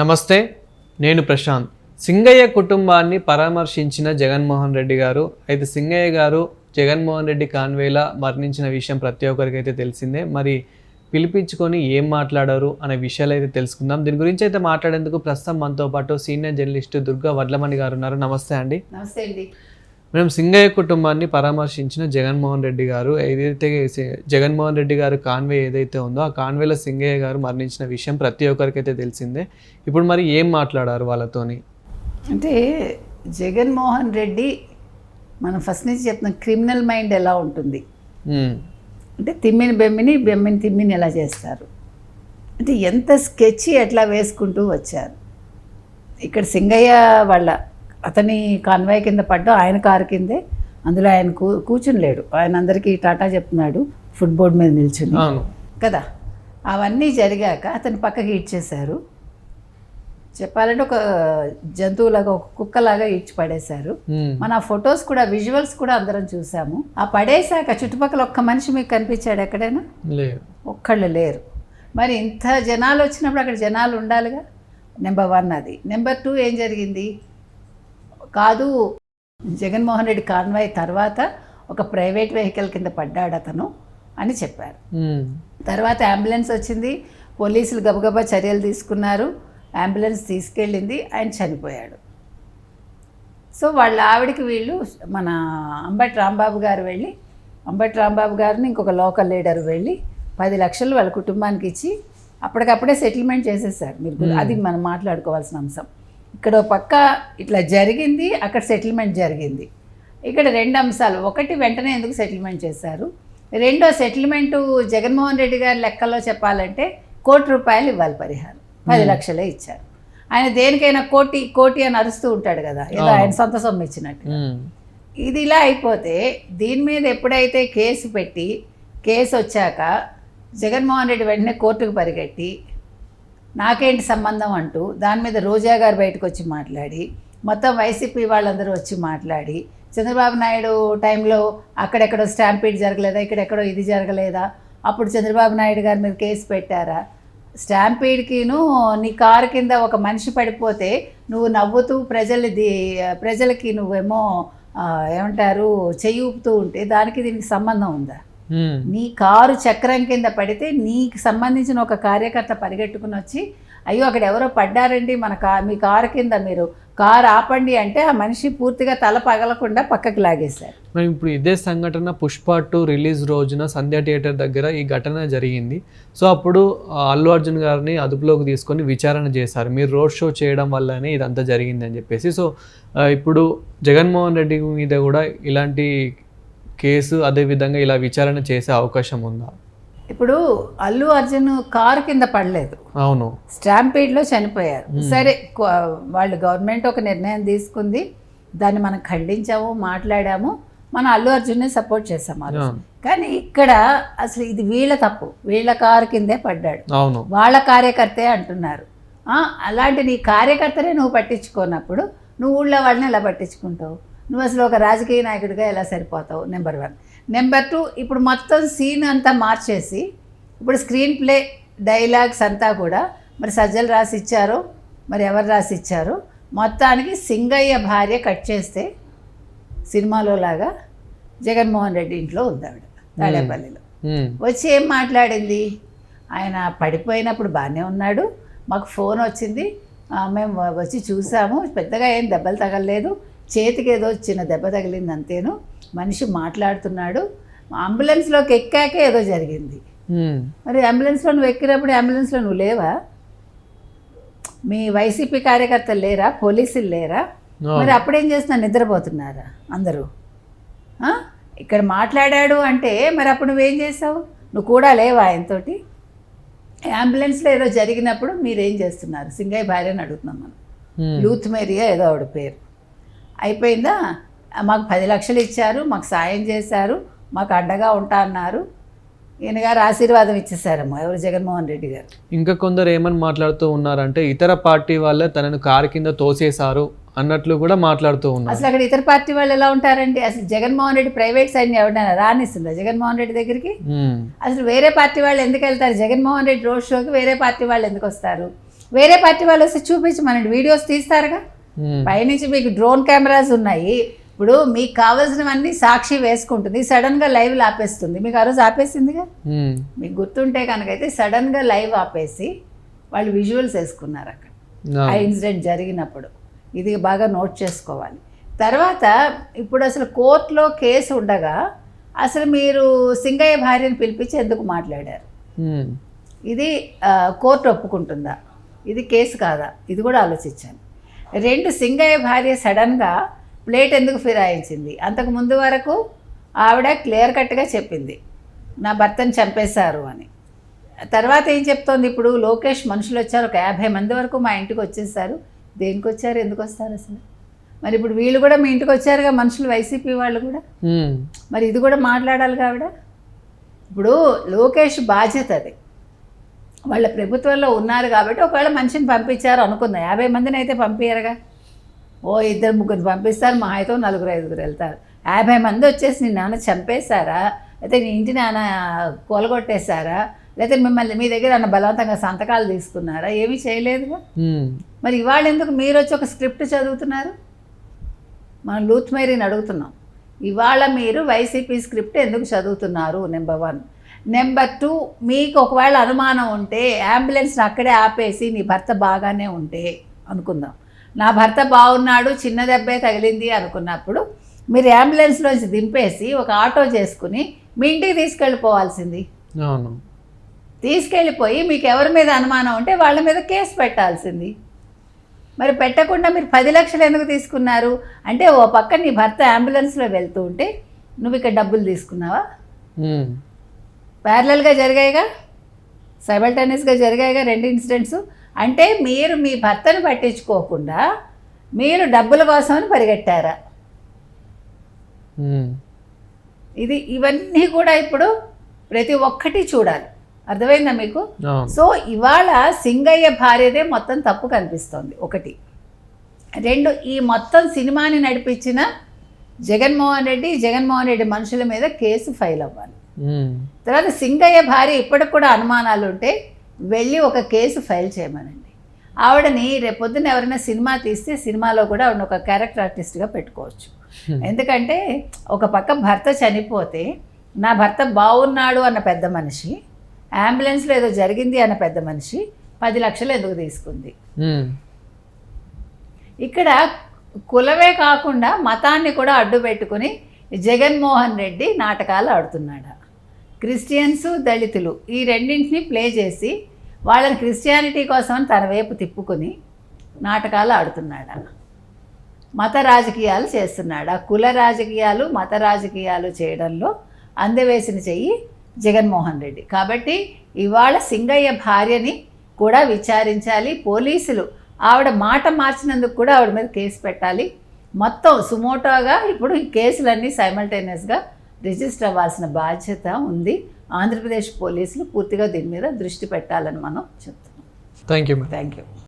నమస్తే నేను ప్రశాంత్. సింగయ్య కుటుంబాన్ని పరామర్శించిన జగన్మోహన్ రెడ్డి గారు అయితే సింగయ్య గారు జగన్మోహన్ రెడ్డి కాన్వేలా మరణించిన విషయం ప్రతి ఒక్కరికి అయితే తెలిసిందే. మరి పిలిపించుకొని ఏం మాట్లాడారు అనే విషయాలు అయితే తెలుసుకుందాం. దీని గురించి అయితే మాట్లాడేందుకు ప్రస్తుతం మనతో పాటు సీనియర్ జర్నలిస్ట్ దుర్గా వడ్లమణి గారు ఉన్నారు. నమస్తే అండి. నమస్తే అండి. మేము సింగయ్య కుటుంబాన్ని పరామర్శించిన జగన్మోహన్ రెడ్డి గారు ఏదైతే జగన్మోహన్ రెడ్డి గారు కాన్వే ఏదైతే ఉందో ఆ కాన్వేలో సింగయ్య గారు మరణించిన విషయం ప్రతి ఒక్కరికైతే తెలిసిందే. ఇప్పుడు మరి ఏం మాట్లాడారు వాళ్ళతోని? అంటే జగన్మోహన్ రెడ్డి మనం ఫస్ట్ నుంచి చెప్తున్నాం క్రిమినల్ మైండ్ ఎలా ఉంటుంది? అంటే తిమ్మిని బెమ్మిని బెమ్మిని తిమ్మిని ఎలా చేస్తారు? అంటే ఎంత స్కెచ్ ఎట్లా వేసుకుంటూ వచ్చారు? ఇక్కడ సింగయ్య వాళ్ళ అతని కాన్వాయ్ కింద పడ్డా ఆయన కారు కిందే. అందులో ఆయన కూ కూర్చుని లేడు ఆయన అందరికీ టాటా చెప్తున్నాడు ఫుట్బోర్డ్ మీద నిల్చుని. కదా? అవన్నీ జరిగాక అతని పక్కకి ఇడ్చేశారు చెప్పాలంటే ఒక జంతువులాగా ఒక కుక్కలాగా ఇడ్చి పడేశారు. మన ఆ ఫొటోస్ కూడా విజువల్స్ కూడా అందరం చూసాము. ఆ పడేశాక చుట్టుపక్కల ఒక్క మనిషి మీకు కనిపించాడు ఎక్కడైనా? ఒక్కళ్ళు లేరు. మరి ఇంత జనాలు వచ్చినప్పుడు అక్కడ జనాలు ఉండాలిగా? నెంబర్ వన్ అది. నెంబర్ టూ ఏం జరిగింది? కాదు జగన్మోహన్ రెడ్డి కాన్వాయ్ తర్వాత ఒక ప్రైవేట్ వెహికల్ కింద పడ్డాడు అతను అని చెప్పారు. తర్వాత అంబులెన్స్ వచ్చింది పోలీసులు గబగబా చర్యలు తీసుకున్నారు అంబులెన్స్ తీసుకెళ్ళింది ఆయన చనిపోయాడు. సో వాళ్ళ ఆవిడకి వీళ్ళు మన అంబటి రాంబాబు గారు వెళ్ళి అంబటి రాంబాబు గారిని ఇంకొక లోకల్ లీడర్ వెళ్ళి పది లక్షలు వాళ్ళ కుటుంబానికి ఇచ్చి అప్పటికప్పుడే సెటిల్మెంట్ చేసేసారు. మీరు అది మనం మాట్లాడుకోవాల్సిన అంశం. ఇక్కడ పక్క ఇట్లా జరిగింది అక్కడ సెటిల్మెంట్ జరిగింది. ఇక్కడ రెండు అంశాలు. ఒకటి వెంటనే ఎందుకు సెటిల్మెంట్ చేశారు? రెండో సెటిల్మెంటు జగన్మోహన్ రెడ్డి గారి లెక్కలో చెప్పాలంటే కోటి రూపాయలు ఇవ్వాలి పరిహారం. పది లక్షలే ఇచ్చారు. ఆయన దేనికైనా కోటి కోటి అని అరుస్తూ ఉంటాడు కదా. ఏదో ఆయన సొంత సొమ్ము ఇచ్చినట్టు. ఇది ఇలా అయిపోతే దీని మీద ఎప్పుడైతే కేసు పెట్టి కేసు వచ్చాక జగన్మోహన్ రెడ్డి వెంటనే కోర్టుకు పరిగెట్టి నాకేంటి సంబంధం అంటూ దాని మీద రోజా గారు బయటకు వచ్చి మాట్లాడి మొత్తం వైసీపీ వాళ్ళందరూ వచ్చి మాట్లాడి చంద్రబాబు నాయుడు టైంలో అక్కడెక్కడో స్టాంపీడ్ జరగలేదా ఇక్కడెక్కడో ఇది జరగలేదా అప్పుడు చంద్రబాబు నాయుడు గారి మీద కేసు పెట్టారా? స్టాంపీడ్కిను నీ కారు కింద ఒక మనిషి పడిపోతే నువ్వు నవ్వుతూ ప్రజలు ప్రజలకి నువ్వేమో ఏమంటారు చెయ్యి ఊపుతూ ఉంటే దానికి దీనికి సంబంధం ఉందా? నీ కారు చక్రం కింద పడితే నీకు సంబంధించిన ఒక కార్యకర్త పరిగెట్టుకుని వచ్చి అయ్యో అక్కడ ఎవరో పడ్డారండి మన కా మీ కారు కింద మీరు. కారు ఆపండి అంటే ఆ మనిషి పూర్తిగా తల పగలకుండా పక్కకి లాగేశారు. మరి ఇప్పుడు ఇదే సంఘటన పుష్ప టూ రిలీజ్ రోజున సంధ్య థియేటర్ దగ్గర ఈ ఘటన జరిగింది. సో అప్పుడు అల్లు అర్జున్ గారిని అదుపులోకి తీసుకొని విచారణ చేశారు. మీరు రోడ్ షో చేయడం వల్లనే ఇదంతా జరిగింది అని చెప్పేసి. సో ఇప్పుడు జగన్మోహన్ రెడ్డి మీద కూడా ఇలాంటి కేసు అదేవిధంగా ఇలా విచారణ చేసే అవకాశం ఉందా? ఇప్పుడు అల్లు అర్జున్ కారు కింద పడలేదు. అవును. స్టాంపీడ్లో చనిపోయారు. సరే వాళ్ళు గవర్నమెంట్ ఒక నిర్ణయం తీసుకుంది. దాన్ని మనం ఖండించాము మాట్లాడాము. మనం అల్లు అర్జున్ని సపోర్ట్ చేసాము. కానీ ఇక్కడ అసలు ఇది వీళ్ళ తప్పు. వీళ్ళ కారు కిందే పడ్డాడు. అవును. వాళ్ళ కార్యకర్తే అంటున్నారు. ఆ, అలాంటి నీ కార్యకర్తనే నువ్వు పట్టించుకోనప్పుడు నువ్వు ఊళ్ళో వాళ్ళని ఎలా పట్టించుకుంటావు? నువ్వు అసలు ఒక రాజకీయ నాయకుడిగా ఎలా సరిపోతావు? నెంబర్ వన్ నెంబర్ టూ ఇప్పుడు మొత్తం సీన్ అంతా మార్చేసి ఇప్పుడు స్క్రీన్ ప్లే డైలాగ్స్ అంతా కూడా మరి సజ్జలు రాసి ఇచ్చారో మరి ఎవరు రాసి ఇచ్చారో మొత్తానికి సింగయ్య భార్య కట్ చేస్తే సినిమాలో లాగా జగన్మోహన్ రెడ్డి ఇంట్లో ఉంది ఆవిడ తాడేపల్లిలో వచ్చి ఏం మాట్లాడింది? ఆయన పడిపోయినప్పుడు బాగానే ఉన్నాడు మాకు ఫోన్ వచ్చింది మేము వచ్చి చూసాము పెద్దగా ఏం దెబ్బలు తగలలేదు చేతికి ఏదో చిన్న దెబ్బ తగిలింది అంతేను మనిషి మాట్లాడుతున్నాడు. అంబులెన్స్లోకి ఎక్కాకే ఏదో జరిగింది. మరి అంబులెన్స్లో నువ్వు ఎక్కినప్పుడు అంబులెన్స్లో నువ్వు లేవా? మీ వైసీపీ కార్యకర్తలు లేరా? పోలీసులు లేరా? మరి అప్పుడేం చేస్తున్నా నిద్రపోతున్నారా అందరూ? ఆ? ఇక్కడ మాట్లాడాడు అంటే మరి అప్పుడు నువ్వేం చేసావు? నువ్వు కూడా లేవా ఆయనతోటి? అంబులెన్స్లో ఏదో జరిగినప్పుడు మీరేం చేస్తున్నారు? సింగయ్య భార్యని అడుగుతున్నాం మనం. లూత్ మేరియా ఏదో ఆవిడ పేరు. అయిపోయిందా? మాకు పది లక్షలు ఇచ్చారు మాకు సాయం చేశారు మాకు అండగా ఉంటా అన్నారు. ఈయన గారు ఆశీర్వాదం ఇచ్చేసారమ్మా ఎవరు? జగన్మోహన్ రెడ్డి గారు. ఇంకా కొందరు ఏమని మాట్లాడుతూ ఉన్నారంటే ఇతర పార్టీ వాళ్ళే తనను కారు కింద తోసేశారు అన్నట్లు కూడా మాట్లాడుతూ ఉన్నారు. అసలు అక్కడ ఇతర పార్టీ వాళ్ళు ఎలా ఉంటారండి? అసలు జగన్మోహన్ రెడ్డి ప్రైవేట్ సైడ్ని ఎవరైనా రానిస్తుందా జగన్మోహన్ రెడ్డి దగ్గరికి? అసలు వేరే పార్టీ వాళ్ళు ఎందుకు వెళ్తారు? జగన్మోహన్ రెడ్డి రోడ్ షోకి వేరే పార్టీ వాళ్ళు ఎందుకు వస్తారు? వేరే పార్టీ వాళ్ళు వస్తే చూపించమనండి వీడియోస్ తీస్తారుగా? పైనుంచి మీకు డ్రోన్ కెమెరాస్ ఉన్నాయి. ఇప్పుడు మీకు కావాల్సినవన్నీ సాక్షి వేసుకుంటుంది. సడన్గా లైవ్ ఆపేస్తుంది మీకు ఆ రోజు ఆపేసిందిగా? ఉమ్, మీకు గుర్తుంటే కనుక అయితే సడన్గా లైవ్ ఆపేసి వాళ్ళు విజువల్స్ వేసుకున్నారు అక్కడ. ఆ, ఇన్సిడెంట్ జరిగినప్పుడు. ఇది బాగా నోట్ చేసుకోవాలి. తర్వాత ఇప్పుడు అసలు కోర్టులో కేసు ఉండగా అసలు మీరు సింగయ్య భార్యను పిలిపించి ఎందుకు మాట్లాడారు. ఉమ్, ఇది కోర్టు ఒప్పుకుంటుందా? ఇది కేసు కాదా? ఇది కూడా ఆలోచించాను. రెండు సింగయ్య భార్య సడన్గా ప్లేట్ ఎందుకు ఫిరాయించింది? అంతకు ముందు వరకు ఆవిడ క్లియర్ కట్గా చెప్పింది నా భర్తను చంపేశారు అని. తర్వాత ఏం చెప్తోంది ఇప్పుడు? లోకేష్ మనుషులు వచ్చారు ఒక యాభై మంది వరకు మా ఇంటికి వచ్చేసారు. దేనికి వచ్చారు? ఎందుకు వస్తారు అసలు? మరి ఇప్పుడు వీళ్ళు కూడా మీ ఇంటికి వచ్చారుగా మనుషులు వైసీపీ వాళ్ళు కూడా? మరి ఇది కూడా మాట్లాడాలి ఆవిడ? ఇప్పుడు లోకేష్ బాధ్యత అది. వాళ్ళ ప్రభుత్వంలో ఉన్నారు కాబట్టి ఒకవేళ మనిషిని పంపించారు అనుకుందాం. యాభై మందిని అయితే పంపించారుగా ఓ ఇద్దరు ముగ్గురు పంపిస్తారు. మా అయితే నలుగురు ఐదుగురు వెళ్తారు. యాభై మంది వచ్చేసి నీ నాన్న చంపేశారా? లేకపోతే నీ ఇంటి నాన్న కూలగొట్టేశారా? లేకపోతే మిమ్మల్ని మీ దగ్గర అన్న బలవంతంగా సంతకాలు తీసుకున్నారా? ఏమీ చేయలేదుగా మరి ఇవాళ ఎందుకు మీరు వచ్చి ఒక స్క్రిప్ట్ చదువుతున్నారు? మనం లూత్ మేరీని అడుగుతున్నాం. ఇవాళ మీరు వైసీపీ స్క్రిప్ట్ ఎందుకు చదువుతున్నారు? Number one. నెంబర్ టూ మీకు ఒకవేళ అనుమానం ఉంటే అంబులెన్స్ని అక్కడే ఆపేసి నీ భర్త బాగానే ఉంటే అనుకుందాం. నా భర్త బాగున్నాడు చిన్న దెబ్బే తగిలింది అనుకున్నప్పుడు మీరు అంబులెన్స్లోంచి దింపేసి ఒక ఆటో చేసుకుని మీ ఇంటికి తీసుకెళ్ళిపోవాల్సింది. అవును. తీసుకెళ్ళిపోయి మీకు ఎవరి మీద అనుమానం ఉంటే వాళ్ళ మీద కేసు పెట్టాల్సింది. మరి పెట్టకుండా మీరు పది లక్షలు ఎందుకు తీసుకున్నారు? అంటే ఓ పక్క నీ భర్త అంబులెన్స్లో వెళ్తూ ఉంటే నువ్వు ఇక్కడ డబ్బులు తీసుకున్నావా? ప్యారలల్గా జరిగాయిగా? సైబల్టేనియస్గా జరిగాయిగా రెండు ఇన్సిడెంట్స్ అంటే మీరు మీ భర్తను పట్టించుకోకుండా మీరు డబ్బుల కోసమని పరిగెట్టారా? ఇది ఇవన్నీ కూడా ఇప్పుడు ప్రతి ఒక్కటి చూడాలి. అర్థమైందా మీకు? సో ఇవాళ సింగయ్య భార్యదే మొత్తం తప్పు కనిపిస్తోంది. ఒకటి. రెండు ఈ మొత్తం సినిమాని నడిపించిన జగన్మోహన్ రెడ్డి జగన్మోహన్ రెడ్డి మనుషుల మీద కేసు ఫైల్ అవ్వాలి. తర్వాత సింగయ్య భార్య ఇప్పటికి కూడా అనుమానాలు ఉంటే వెళ్ళి ఒక కేసు ఫైల్ చేయమనండి. ఆవిడని రేపొద్దున ఎవరైనా సినిమా తీస్తే సినిమాలో కూడా ఆవిడని ఒక క్యారెక్టర్ ఆర్టిస్ట్గా పెట్టుకోవచ్చు. ఎందుకంటే ఒక పక్క భర్త చనిపోతే నా భర్త బాగున్నాడు అన్న పెద్ద మనిషి అంబులెన్స్లో ఏదో జరిగింది అన్న పెద్ద మనిషి పది లక్షలు ఎందుకు తీసుకుంది? ఇక్కడ కులమే కాకుండా మతాన్ని కూడా అడ్డు పెట్టుకుని జగన్మోహన్ రెడ్డి నాటకాలు ఆడుతున్నాడు? క్రిస్టియన్స్ దళితులు ఈ రెండింటిని ప్లే చేసి వాళ్ళని క్రిస్టియానిటీ కోసం తన వైపు తిప్పుకొని నాటకాలు ఆడుతున్నాడు? మత రాజకీయాలు చేస్తున్నాడు? ఆ కుల రాజకీయాలు మత రాజకీయాలు చేయడంలో అందవేసిన చెయ్యి జగన్మోహన్ రెడ్డి. కాబట్టి ఇవాళ సింగయ్య భార్యని కూడా విచారించాలి. పోలీసులు ఆవిడ మాట మార్చినందుకు కూడా ఆవిడ మీద కేసు పెట్టాలి. మొత్తం సుమోటోగా ఇప్పుడు ఈ కేసులన్నీ సైమల్టేనియస్గా రిజిస్టర్ అవ్వాల్సిన బాధ్యత ఉంది. ఆంధ్రప్రదేశ్ పోలీసులు పూర్తిగా దీని మీద దృష్టి పెట్టాలని మనం చెప్తున్నాం. Thank you thank you